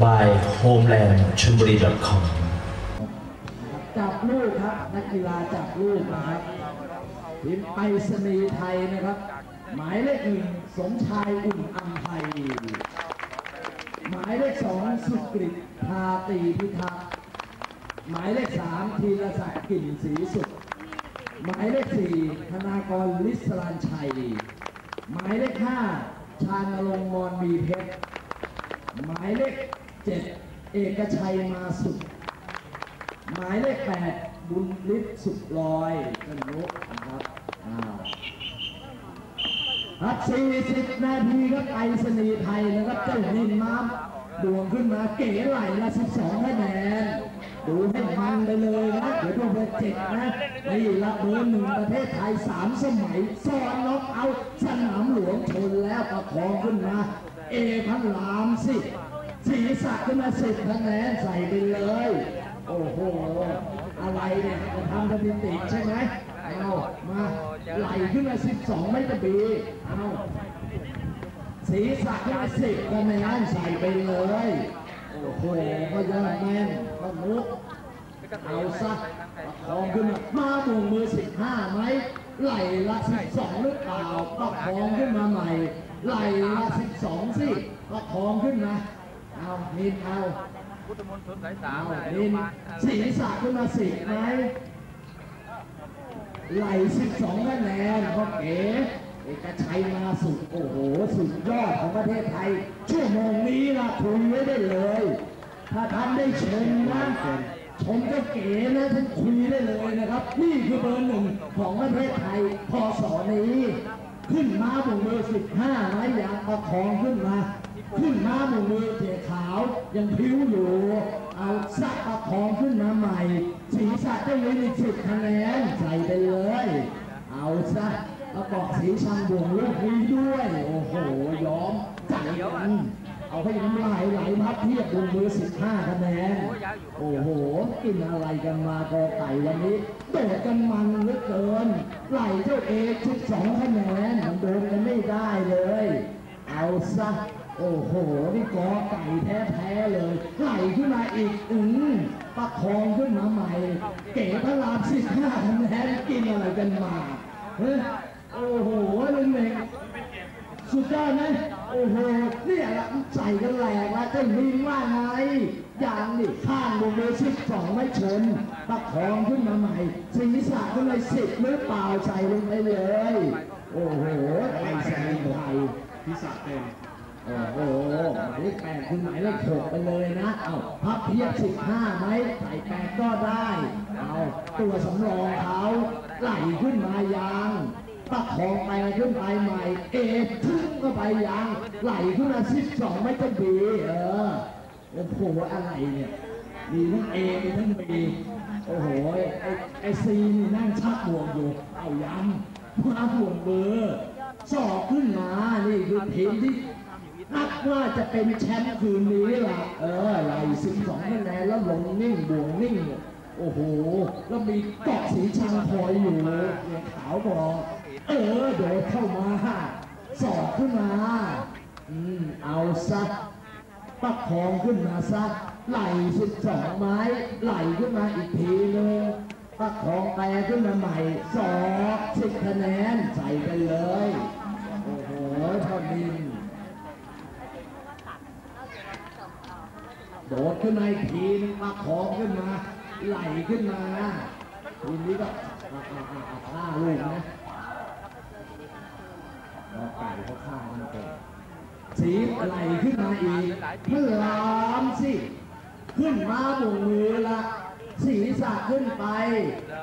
by homeland chunburi com จับลูกครับ นักกีฬาจับลูกนะครับทีมไปรษณีไทยนะครับ หมายเลขหนึ่งสมชายอุ่นอัมไทย หมายเลขสองสุกฤตทาตีพิทักษ์หมายเลขสามธีรศักดิ์กลิ่นศรีสุขหมายเลขสี่ธนากรลิศรานชัย หมายเลขห้าชาญนรงมอนมีเพชร หมายเลข เจ็ดเอกชัยมาสุด หมายเลขแปดบุญฤทธิ์สุดลอยกันนุนะครับอ้าครับ40 นาทีครับไปสนีไทยนะครับเจ้านินม้าดวงขึ้นมาเก๋ไหลละ12คะแนนดูให้มันไปเลยนะเดี๋ยวดูเบอร์เจ็ดนะนี่ละเบอร์หนึ่งประเทศไทยสามสมัยซ้อนน็อกเอาสนามหลวงชนแล้วประคองขึ้นมา เอพันลามสิ ศีรษะขึ้นมาสิบคะแนนใส่ไปเลย โอ้โห อะไรเนี่ยจะทำสถิติใช่ไหมเอามาไหลขึ้นมาสิบสองไม่กระบีเอาศีรษะขึ้นมาสิบคะแนนใส่ไปเลย โอ้โหก็ยอดแม่นก็นุกเอาซะประคองขึ้นมามาหมู่มือสิบห้าไหมไหลละสิบสองหรือเปล่าประคองขึ้นมาใหม่ไหลละสิบสองสิประคองขึ้นมา เอานินเอาพุทธมนตรสายสาเอามอะไรนินมาณศีรษะขึ้นมาสิบไหมไหลสิบสองคะแนนพ่อเก๋เอกชัยมาสุดโอ้โห สุดยอดของประเทศไทย ชั่วโมงนี้นะคุยไว้ได้เลย ถ้าท่านได้ชมนะชมเจ้าเก๋นะท่านคุยได้เลยนะครับ นี่คือเบอร์หนึ่งของประเทศไทยพศนี้ ขึ้นมาบนมือสิบห้าไม้ยางประคองขึ้นมา ขึ้นมาบนมือเจียขาวยังพิ้วอยู่ เอาซักประคองขึ้นมาใหม่ศีรษะได้เลยในสิบคะแนนใส่ไปเลย เอาซะประกอบสีชังบวงลูกนี้ด้วย โอ้โหยอมใจกันเอาให้น้ำลายไหลมาเทียบบนมือ15คะแนน โอ้โห กินอะไรกันมากอไก่วันนี้โดดกันมันเหลือเกิน ไหลเจ้าเอก12คะแนนมันโดนกันไม่ได้เลย เอาซะ โอ้โห นี่กอไก่แท้ๆเลยไหลขึ้นมาอีกอืมประคองขึ้นมาใหม่ เก๋พระราม15คะแนนกินอะไรกันมาเฮ้ยโอ้โหลุงเองสุดยอดไหมโอ้โหเนี่ยละใส่กันแหลกแล้วเจ้าลิงว่าไงอย่างนี่ข้างวงเลยสิบสองไม่ชนประคองขึ้นมาใหม่ศีรษะขึ้นเลยสิบหรือเปล่าใส่ลงไปเลย โอ้โหไอ้ใส่ไทยพิศาเต็ม โอ้โหหมายเลขแปดคือหมายเลขหกไปเลยนะ เอาพับเพียบสิบห้าไหมใส่แปดก็ได้ เอาตัวสำรองเขาไหลขึ้นมายังประคองไปขึ้นไปใหม่ เอทึ่งก็ไปยังไหลขึ้นมาสิบสองไม่ต้องบีเออโอ้โหอะไรเนี่ยมีทั้งเอมีทั้งบีโอ้โหไอไอซีนี่นั่งชักห่วงอยู่เอายังมาห่วงเบอร์สอบขึ้นมานี่คือทีมที่ นับว่าจะเป็นแชมป์คืนนี้ล่ะ เออไหลสิบสองคะแนนแล้วลงนิ่งบวงนิ่ง โอ้โห แล้วมีเกาะสีชังคอยอยู่เนี่ยขาวบอก เออโดดเข้ามา สอบขึ้นมา อืม เอาซะประคองขึ้นมาซะไหลสิบสองไม้ไหลขึ้นมาอีกทีหนึงประคองแปรขึ้นมาใหม่สองสิบคะแนนใส่ไปเลย โอ้โหเท่านิน โดดขึ้นมาอีกทีนึงประคองขึ้นมา ไหลขึ้นมาทีนี้ก็อ่าอ่าอ่าอ่าฆ่าลูกนะแล้วไก่เขาฆ่ามันเก่งสีไหลขึ้นมาอีกเพื่อลามสิ ขึ้นมาบนมือละ ศีรษะขึ้นไป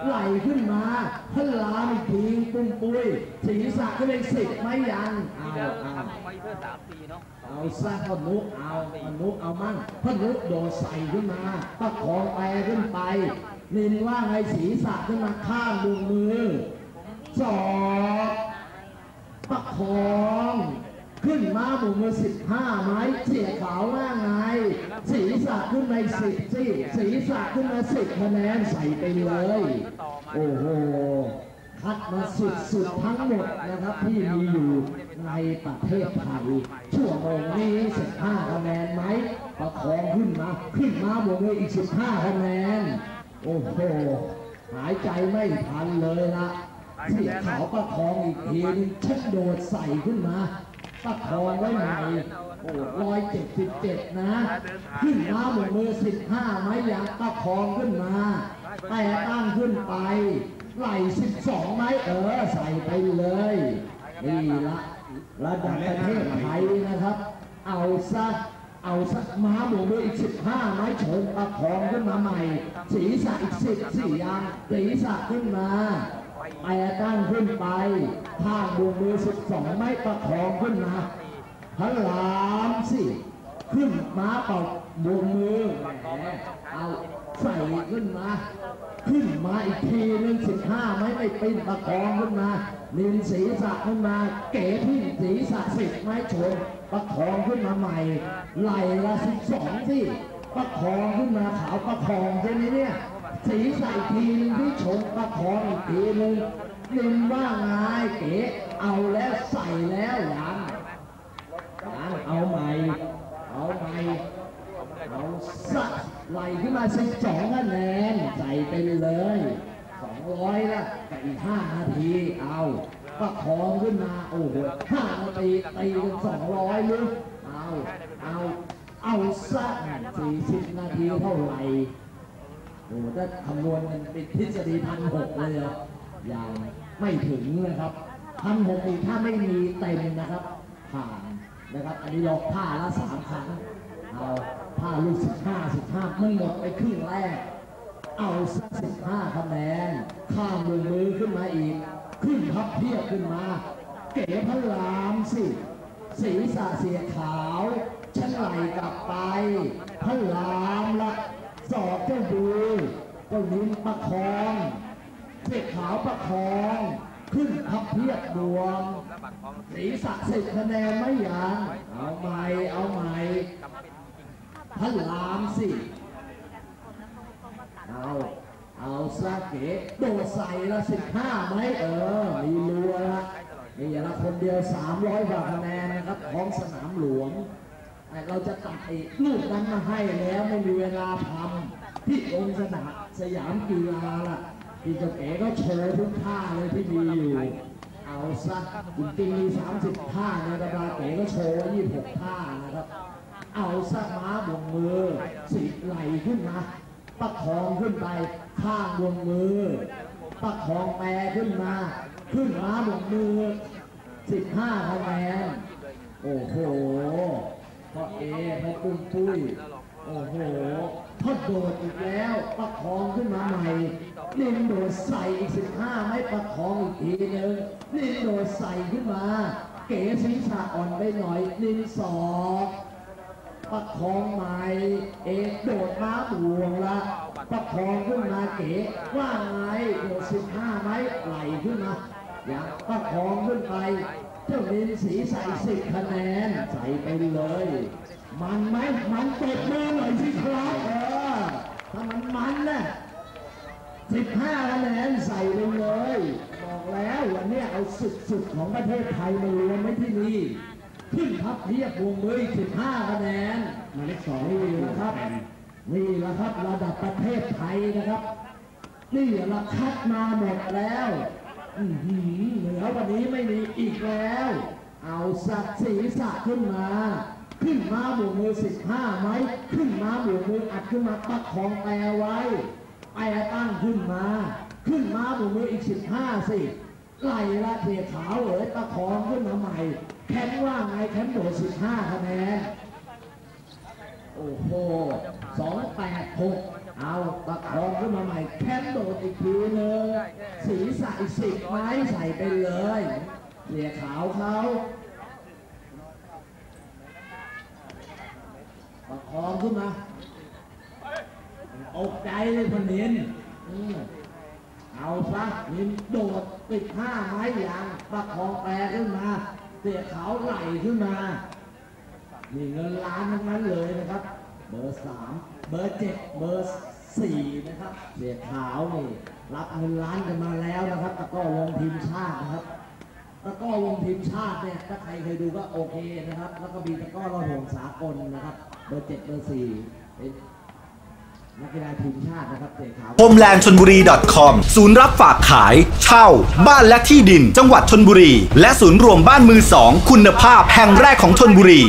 ไหลขึ้นมาเพื่อลามอีกทีปุ้มปุ้ยศีรษะก็เลยสิบไม่ยังเอาที่แล้วเอาทำมาเพื่อสามปีเนาะเอาซะพ่อนุกเอาพ่อนุกเอามั่งพ่อนุกโดดใส่ขึ้นมาประคองแปรขึ้นไปนินว่าไงศีรษะขึ้นมาข้างบนมือสองประคอง ขึ้นมาหมู่มือสิบห้าไม้เสียขาวว่าไงศีรษะขึ้นมาสิบสิศีรษะขึ้นมาสิบคะแนนใส่ไปเลย โอ้โหคัดมาสุดๆทั้งหมดนะครับที่มีอยู่ในประเทศไทยชั่วโมงนี้15คะแนนไหมประคองขึ้นมา ขึ้นมาบวกเลยอีก15คะแนน โอ้โหหายใจไม่ทันเลยละเสียขาวประคองอีกทีนึงชักโดดใส่ขึ้นมา ประคองไว้ใหม่โอ้ร้อยเจ็ดสิบเจ็ดนะ ขึ้นมาบวกมือสิบห้าไม้ยางประคองขึ้นมาแต่ตั้งขึ้นไป ไหลสิบสองไม้เออใส่ไปเลยนี่ละระดับประเทศไทยนะครับ เอาซะเอาสักม้าบวกมืออีกสิบห้าไม้เฉิงประคองขึ้นมาใหม่ศีรษะอีกสิบสี่ยางศีรษะขึ้นมา แต่ตั้งขึ้นไปข้างบวกมือสิบสองไม้ประคองขึ้นมาพระรามสิ ขึ้นม้าเป่าบวกมือแหมเอาใส่ขึ้นมา ขึ้นมาอีกทีหนึ่งสิบห้าไม้ไม่ปีนประคองขึ้นมานินศีรษะขึ้นมา เก๋ที่ศีรษะสิบไม้ชนประคองขึ้นมาใหม่ไหลละสิบสองที่ประคองขึ้นมาขาวประคองใช่ไหมเนี่ย ศีรษะอีกทีนึงที่ชนประคองอีกทีนึงนินว่าไงเก๋เอาแล้วใส่แล้วยังยังเอาใหม่เอาใหม่เอาสักไหลขึ้นมาสิบสองคะแนนใส่ไปเลยสองร้อยละกับอีกห้านาทีเอาประคองขึ้นมาโอ้โหห้านาทีตีกันสองร้อยลึกเอาเอาเอาสักสี่สิบนาทีเท่าไหร่ โอ้โหถ้าคำนวณมันเป็นทฤษฎีพันหกเลยเหรอยังไม่ถึงนะครับพันหกนี่ถ้าไม่มีเต็มนะครับ ผ่านนะครับ อันนี้เราผ้าละสามครั้งเอาผ้าลูกสิบห้าสิบห้ามันหมดไปครึ่งแรก เอาสักสิบห้าคะแนนข้ามมือมือขึ้นมาอีก ขึ้นพับเพียบขึ้นมา เก๋พระรามสิศีรษะเสียขาวชั้นไหลกลับไปพระรามละ เจ้านิ้นประคองเสียขาวประคอง ขึ้นพับเพียบดวงแล้วบัตรของศีรษะสิบคะแนนไม่ยังเอาใหม่เอาใหม่จำเป็นจริงพระรามสิ เอา เอาซาเกะโดดใส่ละสิบห้าไหมเออ มีรัวละนี่ละคนเดียวสามร้อยกว่าคะแนนนะครับของสนามหลวง แต่เราจะตัดไอ้ลูกนั้นมาให้แล้วไม่มีเวลาทำ ที่องค์สนามสยามกีฬาล่ะพี่เจ้าเก๋ก็โชว์ทุกท่าเลยที่มีอยู่ เอาซะจริงๆมีสามสิบท่านะแต่ดาเก๋ก็โชว์ไว้ยี่สิบหกท่านะครับ เอาซะม้าบงมือสิไหลขึ้นมาประคองขึ้นไปข้างบวงมือประคองแปรขึ้นมา ขึ้นม้าบวงมือสิบห้าคะแนนโอ้โหพ่อเอพ่อปุ้มปุ้ย โอ้โหพ่อโดดอีกแล้วประคองขึ้นมาใหม่นินโดดใส่อีกสิบห้าไม่ประคองอีกทีนึงนินโดดใส่ขึ้นมา เก๋ศีรษะอ่อนไปหน่อยนินสองประคองใหม่เอกโดดม้าบวงละประคองขึ้นมาเก๋ว่าไงโดดสิบห้าไม้ไหลขึ้นมาอยากประคองขึ้นไป เจ้านินสีใส่สิบคะแนนใส่ไปเลย มันไหมมันตบมือหน่อยสิครับเออถ้ามันมันน่ะสิบห้าคะแนนใส่ไปเลย บอกแล้ววันนี้เอาสุดๆของประเทศไทยมารวมไว้ที่นี่ขึ้นพับเพียบวงมือสิบห้าคะแนนมาเลขสองนี่แหละครับนี่แหละครับระดับประเทศไทยนะครับนี่เราคัดมาหมดแล้วอือหือเหนือวันนี้ไม่มีอีกแล้ว เอาสักศีรษะขึ้นมา ขึ้นมาบวกมือสิบห้าไหมขึ้นมาบวกมืออัดขึ้นมาประคองแปรไว้แปรตั้งขึ้นมา ขึ้นมาบวกมืออีกสิบห้าสิไล่ละเทขาวเอ๋ยประคองขึ้นมาใหม่แคมป์ว่าไงแคมป์โดดสิบห้าคะแนนโอ้โหสองแปดหกเอาประคองขึ้นมาใหม่แคมป์โดดอีกทีหนึงสีใส่สิบไม้ใส่ไปเลยเทียขาวเขาประคองขึ้นมาอกใจเลยพนนินอืม เอาซะนินโดดติดห้าไม้ยางประคองแปรขึ้นมาเสียเขาไหลขึ้นมานี่เงินล้านทั้งนั้นเลยนะครับ เบอร์สามเบอร์เจ็ดเบอร์สี่นะครับเสียขาวนี่รับเงินล้านกันมาแล้วนะครับตะก้อวงทีมชาตินะครับตะก้อวงทีมชาติเนี่ยถ้าใครเคยดูก็โอเคนะครับ แล้วก็มีตะก้อระหงสากลนะครับ เบอร์เจ็ดเบอร์สี่เป็น นักกีฬาทีมชาตินะครับเตะขาว homeland ชนบุรี .com ศูนย์รับฝากขาย เช่า บ้านและที่ดิน จังหวัดชนบุรี และศูนย์รวมบ้านมือสอง คุณภาพแห่งแรกของชนบุรี